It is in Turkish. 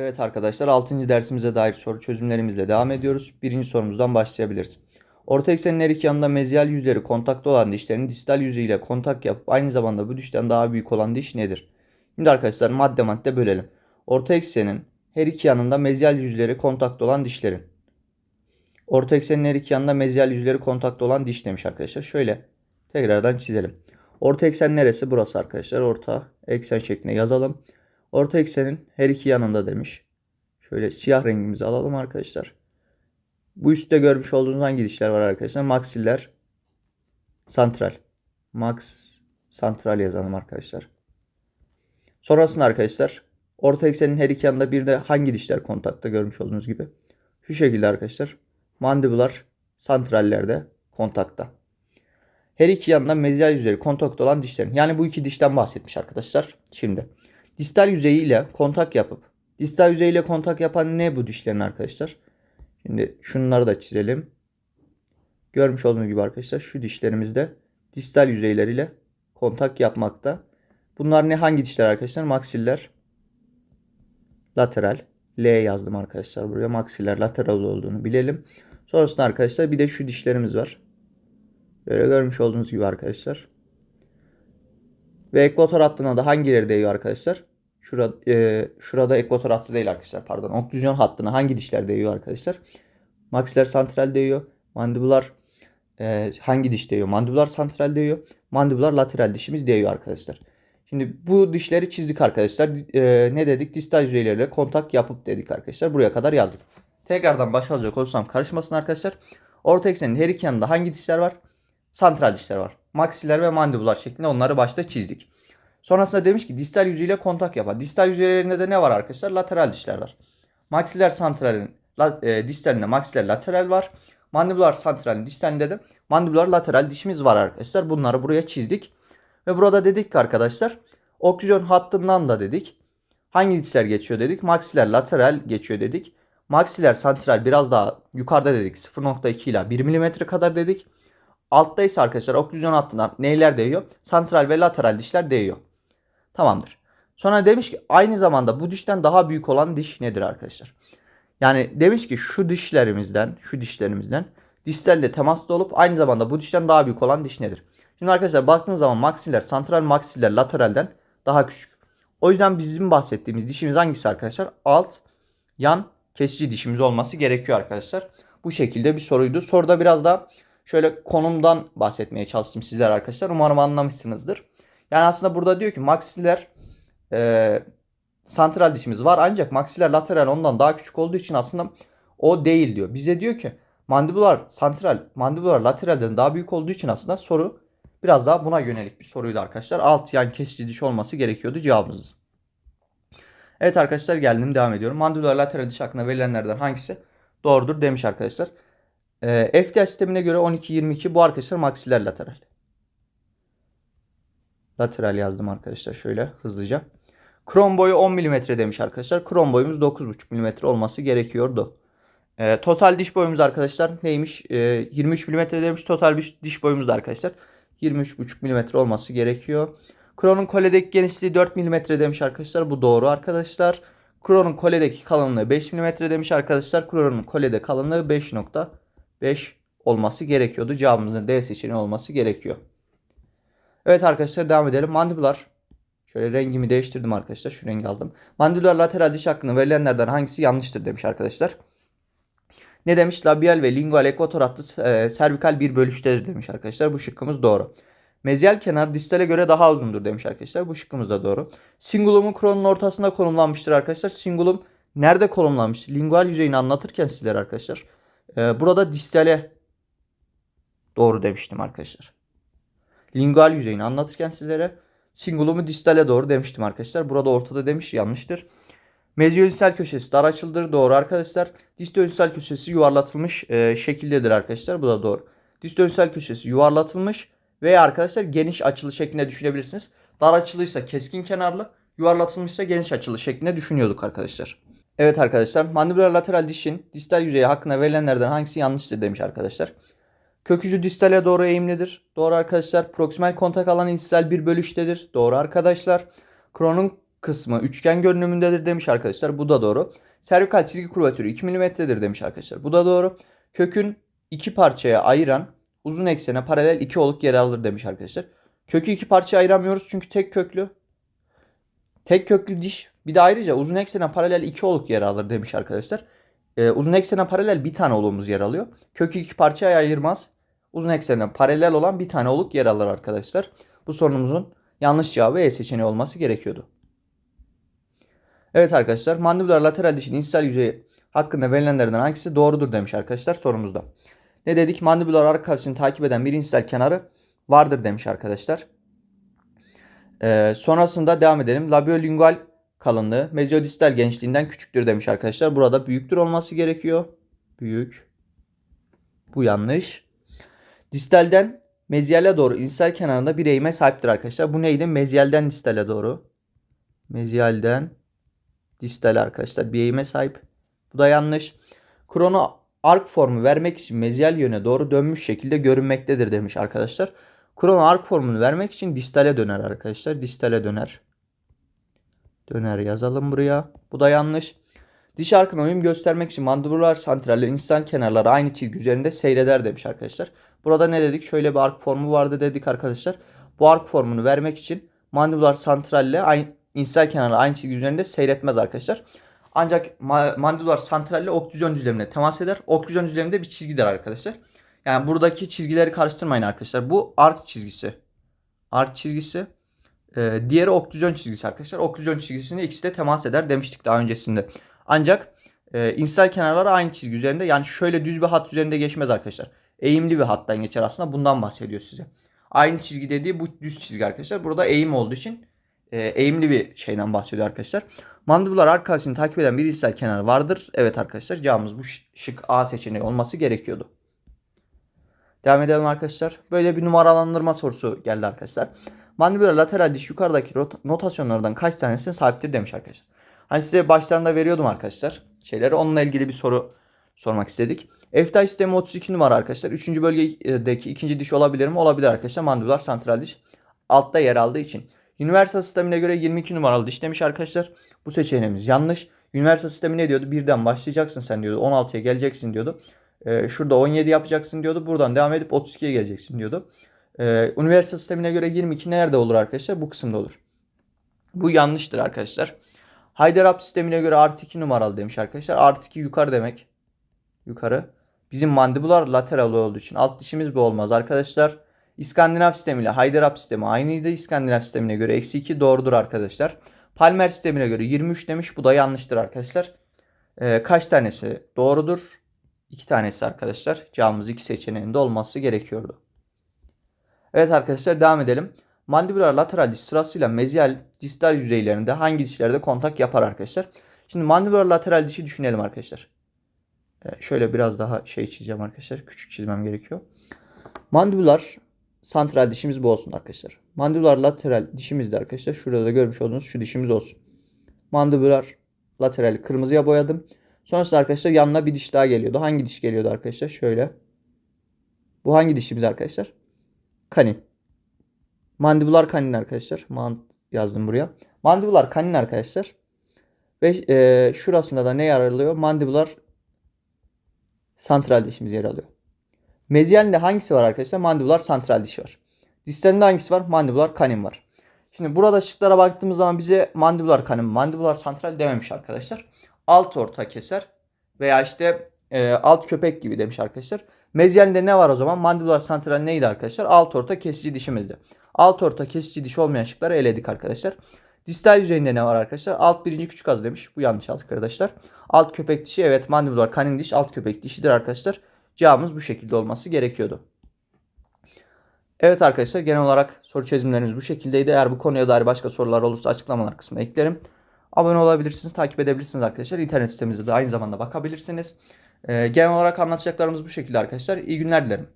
Evet arkadaşlar 6. dersimize dair soru çözümlerimizle devam ediyoruz. Birinci sorumuzdan başlayabiliriz. Orta eksenin her iki yanında meziyal yüzleri kontakta olan dişlerin distal yüzüyle kontak yapıp aynı zamanda bu dişten daha büyük olan diş nedir? Şimdi arkadaşlar madde madde bölelim. Orta eksenin her iki yanında meziyal yüzleri kontakta olan dişlerin. Orta eksenin her iki yanında meziyal yüzleri kontakta olan diş demiş arkadaşlar. Şöyle tekrardan çizelim. Orta eksen neresi? Burası arkadaşlar. Orta eksen şeklinde yazalım. Orta eksenin her iki yanında demiş. Şöyle siyah rengimizi alalım arkadaşlar. Bu üstte görmüş olduğunuz hangi dişler var arkadaşlar? Maksiller, santral. Max santral yazalım arkadaşlar. Sonrasında arkadaşlar orta eksenin her iki yanında bir de hangi dişler kontakta görmüş olduğunuz gibi. Şu şekilde arkadaşlar. Mandibular santrallerde kontakta. Her iki yanında meziyal yüzleri kontakta olan dişlerin. Yani bu iki dişten bahsetmiş arkadaşlar. Şimdi distal yüzeyi ile kontak yapıp distal yüzey ile kontak yapan ne bu dişlerin arkadaşlar? Şimdi şunları da çizelim. Görmüş olduğunuz gibi arkadaşlar şu dişlerimizde distal yüzeyleriyle kontak yapmakta. Bunlar ne hangi dişler arkadaşlar? Maksiller, lateral. L yazdım arkadaşlar buraya. Maksiller lateral olduğunu bilelim. Sonrasında arkadaşlar bir de şu dişlerimiz var. Böyle görmüş olduğunuz gibi arkadaşlar. Ve ekvator hattına da hangileri değiyor arkadaşlar? Şurada, e, şurada ekvator hattı değil arkadaşlar pardon. Oklüzyon hattına hangi dişler değiyor arkadaşlar? Maksiler santral değiyor. Mandibular e, hangi diş değiyor? Mandibular santral değiyor. Mandibular lateral dişimiz değiyor arkadaşlar. Şimdi bu dişleri çizdik arkadaşlar. E, ne dedik? Distal yüzeyleriyle kontak yapıp dedik arkadaşlar. Buraya kadar yazdık. Tekrardan başlayacak olursam karışmasın arkadaşlar. Orta eksenin her iki yanında hangi dişler var? Santral dişler var. Maksiler ve mandibular şeklinde onları başta çizdik. Sonrasında demiş ki distal yüzüyle kontak yapan. Distal yüzeylerinde de ne var arkadaşlar? Lateral dişler var. Maksiler santralin la, e, distalinde maksiler lateral var. Mandibular santralin distalinde de mandibular lateral dişimiz var arkadaşlar. Bunları buraya çizdik. Ve burada dedik ki arkadaşlar oklüzyon hattından da dedik. Hangi dişler geçiyor dedik. Maksiler lateral geçiyor dedik. Maksiler santral biraz daha yukarıda dedik. 0.2 ile 1 mm kadar dedik. Altta ise arkadaşlar oklüzyon hattından neyler değiyor? Santral ve lateral dişler değiyor. Tamamdır. Sonra demiş ki aynı zamanda bu dişten daha büyük olan diş nedir arkadaşlar? Yani demiş ki şu dişlerimizden, şu dişlerimizden distalle temaslı olup aynı zamanda bu dişten daha büyük olan diş nedir? Şimdi arkadaşlar baktığınız zaman maksiller, santral maksiller lateralden daha küçük. O yüzden bizim bahsettiğimiz dişimiz hangisi arkadaşlar? Alt, yan kesici dişimiz olması gerekiyor arkadaşlar. Bu şekilde bir soruydu. Soruda biraz daha şöyle konumdan bahsetmeye çalıştım sizler arkadaşlar. Umarım anlamışsınızdır. Yani aslında burada diyor ki maksiller e, santral dişimiz var ancak maksiler lateral ondan daha küçük olduğu için aslında o değil diyor. Bize diyor ki mandibular santral, mandibular lateralden daha büyük olduğu için aslında soru biraz daha buna yönelik bir soruydu arkadaşlar. Alt yan kesici diş olması gerekiyordu cevabımız. Evet arkadaşlar geldim devam ediyorum. Mandibular lateral diş hakkında verilenlerden hangisi doğrudur demiş arkadaşlar. E, FTH sistemine göre 12-22 bu arkadaşlar maksiler lateral. Lateral yazdım arkadaşlar şöyle hızlıca. Krom boyu 10 mm demiş arkadaşlar. Krom boyumuz 9,5 mm olması gerekiyordu. E, total diş boyumuz arkadaşlar neymiş? E, 23 mm demiş. Total diş boyumuz da arkadaşlar 23,5 mm olması gerekiyor. Kronun koledeki genişliği 4 mm demiş arkadaşlar. Bu doğru arkadaşlar. Kronun koledeki kalınlığı 5 mm demiş arkadaşlar. Kronun kolede kalınlığı 5.5 olması gerekiyordu. Cevabımızın D seçeneği olması gerekiyor. Evet arkadaşlar devam edelim. Mandibular. Şöyle rengimi değiştirdim arkadaşlar. Şu rengi aldım. Mandibular lateral diş hakkında verilenlerden hangisi yanlıştır demiş arkadaşlar. Ne demiş? Labial ve lingual ekvator hattı e, servikal bir bölüştedir demiş arkadaşlar. Bu şıkkımız doğru. Mezyal kenar distale göre daha uzundur demiş arkadaşlar. Bu şıkkımız da doğru. Singulumun kronun ortasında konumlanmıştır arkadaşlar. Singulum nerede konumlanmış? Lingual yüzeyini anlatırken sizler arkadaşlar. E, burada distale doğru demiştim arkadaşlar. Lingual yüzeyini anlatırken sizlere singulumu distale doğru demiştim arkadaşlar. Burada ortada demiş yanlıştır. Meziyodistal köşesi dar açıldır. Doğru arkadaşlar. Distodistal köşesi yuvarlatılmış e, şekildedir arkadaşlar. Bu da doğru. Distodistal köşesi yuvarlatılmış veya arkadaşlar geniş açılı şeklinde düşünebilirsiniz. Dar açılıysa keskin kenarlı, yuvarlatılmışsa geniş açılı şeklinde düşünüyorduk arkadaşlar. Evet arkadaşlar mandibular lateral dişin distal yüzeyi hakkında verilenlerden hangisi yanlıştır demiş arkadaşlar. Kökücü distale doğru eğimlidir. Doğru arkadaşlar. Proksimal kontak alan intisal bir bölüştedir. Doğru arkadaşlar. Kronun kısmı üçgen görünümündedir demiş arkadaşlar. Bu da doğru. Servikal çizgi kurvatürü 2 mm'dir demiş arkadaşlar. Bu da doğru. Kökün iki parçaya ayıran uzun eksene paralel iki oluk yer alır demiş arkadaşlar. Kökü iki parçaya ayıramıyoruz çünkü tek köklü. Tek köklü diş bir de ayrıca uzun eksene paralel iki oluk yer alır demiş arkadaşlar. Ee, uzun eksene paralel bir tane oluğumuz yer alıyor. Kökü iki parçaya ayırmaz. Uzun eksene paralel olan bir tane oluk yer alır arkadaşlar. Bu sorunumuzun yanlış cevabı E seçeneği olması gerekiyordu. Evet arkadaşlar mandibular lateral dişin insel yüzeyi hakkında verilenlerden hangisi doğrudur demiş arkadaşlar sorumuzda. Ne dedik? Mandibular arka kavşını takip eden bir insel kenarı vardır demiş arkadaşlar. Ee, sonrasında devam edelim. Labiolingual kalınlığı mezyodistal genişliğinden küçüktür demiş arkadaşlar. Burada büyüktür olması gerekiyor. Büyük. Bu yanlış. Distalden mezyale doğru insel kenarında bir eğime sahiptir arkadaşlar. Bu neydi? Mezyalden distale doğru. Mezyalden distal arkadaşlar bir eğime sahip. Bu da yanlış. Krono ark formu vermek için mezyal yöne doğru dönmüş şekilde görünmektedir demiş arkadaşlar. Krono ark formunu vermek için distale döner arkadaşlar. Distale döner. Döner yazalım buraya. Bu da yanlış. Diş arkına uyum göstermek için mandibular santralle insan kenarları aynı çizgi üzerinde seyreder demiş arkadaşlar. Burada ne dedik? Şöyle bir ark formu vardı dedik arkadaşlar. Bu ark formunu vermek için mandibular santralle aynı insel kenarı aynı çizgi üzerinde seyretmez arkadaşlar. Ancak ma- mandibular santralle oklüzyon düzlemine temas eder. Oklüzyon düzleminde bir çizgidir arkadaşlar. Yani buradaki çizgileri karıştırmayın arkadaşlar. Bu ark çizgisi. Ark çizgisi. Ee, diğeri oklüzyon çizgisi arkadaşlar. Oklüzyon çizgisinde ikisi de temas eder demiştik daha öncesinde. Ancak e, insel kenarları aynı çizgi üzerinde. Yani şöyle düz bir hat üzerinde geçmez arkadaşlar. Eğimli bir hattan geçer aslında. Bundan bahsediyor size. Aynı çizgi dediği bu düz çizgi arkadaşlar. Burada eğim olduğu için e, eğimli bir şeyden bahsediyor arkadaşlar. Mandibular arkasını takip eden bir insel kenar vardır. Evet arkadaşlar cevabımız bu şık A seçeneği olması gerekiyordu. Devam edelim arkadaşlar. Böyle bir numaralandırma sorusu geldi arkadaşlar. Mandibular lateral diş yukarıdaki notasyonlardan kaç tanesine sahiptir demiş arkadaşlar. Hani size başlarında veriyordum arkadaşlar şeyleri. Onunla ilgili bir soru sormak istedik. F sistemi 32 numara arkadaşlar. Üçüncü bölgedeki ikinci diş olabilir mi? Olabilir arkadaşlar. Mandibular santral diş altta yer aldığı için. Universal sistemine göre 22 numaralı diş demiş arkadaşlar. Bu seçeneğimiz yanlış. Universal sistemi ne diyordu? Birden başlayacaksın sen diyordu. 16'ya geleceksin diyordu. Ee, şurada 17 yapacaksın diyordu. Buradan devam edip 32'ye geleceksin diyordu. Ee, universal sistemine göre 22 nerede olur arkadaşlar? Bu kısımda olur. Bu yanlıştır arkadaşlar. Hyderabad sistemine göre artı 2 numaralı demiş arkadaşlar. Artı 2 yukarı demek. Yukarı. Bizim mandibular lateral olduğu için alt dişimiz bu olmaz arkadaşlar. İskandinav sistemiyle Hyderabad sistemi aynıydı. İskandinav sistemine göre eksi 2 doğrudur arkadaşlar. Palmer sistemine göre 23 demiş. Bu da yanlıştır arkadaşlar. Ee, kaç tanesi doğrudur? 2 tanesi arkadaşlar. Cevabımız 2 seçeneğinde olması gerekiyordu. Evet arkadaşlar devam edelim. Mandibular lateral diş sırasıyla mezyal distal yüzeylerinde hangi dişlerde kontak yapar arkadaşlar? Şimdi mandibular lateral dişi düşünelim arkadaşlar. Ee, şöyle biraz daha şey çizeceğim arkadaşlar. Küçük çizmem gerekiyor. Mandibular santral dişimiz bu olsun arkadaşlar. Mandibular lateral dişimiz de arkadaşlar. Şurada da görmüş olduğunuz şu dişimiz olsun. Mandibular lateral kırmızıya boyadım. Sonrasında arkadaşlar yanına bir diş daha geliyordu. Hangi diş geliyordu arkadaşlar? Şöyle. Bu hangi dişimiz arkadaşlar? Kanin. Mandibular kanin arkadaşlar. Man yazdım buraya. Mandibular kanin arkadaşlar. Ve e, şurasında da ne yer alıyor? Mandibular santral dişimiz yer alıyor. Mezyalinde hangisi var arkadaşlar? Mandibular santral dişi var. Distalinde hangisi var? Mandibular kanin var. Şimdi burada şıklara baktığımız zaman bize mandibular kanin, mandibular santral dememiş arkadaşlar. Alt orta keser veya işte e, alt köpek gibi demiş arkadaşlar. Mezyalinde ne var o zaman? Mandibular santral neydi arkadaşlar? Alt orta kesici dişimizdi. Alt orta kesici diş olmayan şıkları eledik arkadaşlar. Distal yüzeyinde ne var arkadaşlar? Alt birinci küçük az demiş. Bu yanlış arkadaşlar. Alt köpek dişi evet mandibular kanin diş alt köpek dişidir arkadaşlar. Cevabımız bu şekilde olması gerekiyordu. Evet arkadaşlar genel olarak soru çözümlerimiz bu şekildeydi. Eğer bu konuya dair başka sorular olursa açıklamalar kısmına eklerim. Abone olabilirsiniz, takip edebilirsiniz arkadaşlar. İnternet sitemizde de aynı zamanda bakabilirsiniz. Ee, genel olarak anlatacaklarımız bu şekilde arkadaşlar. İyi günler dilerim.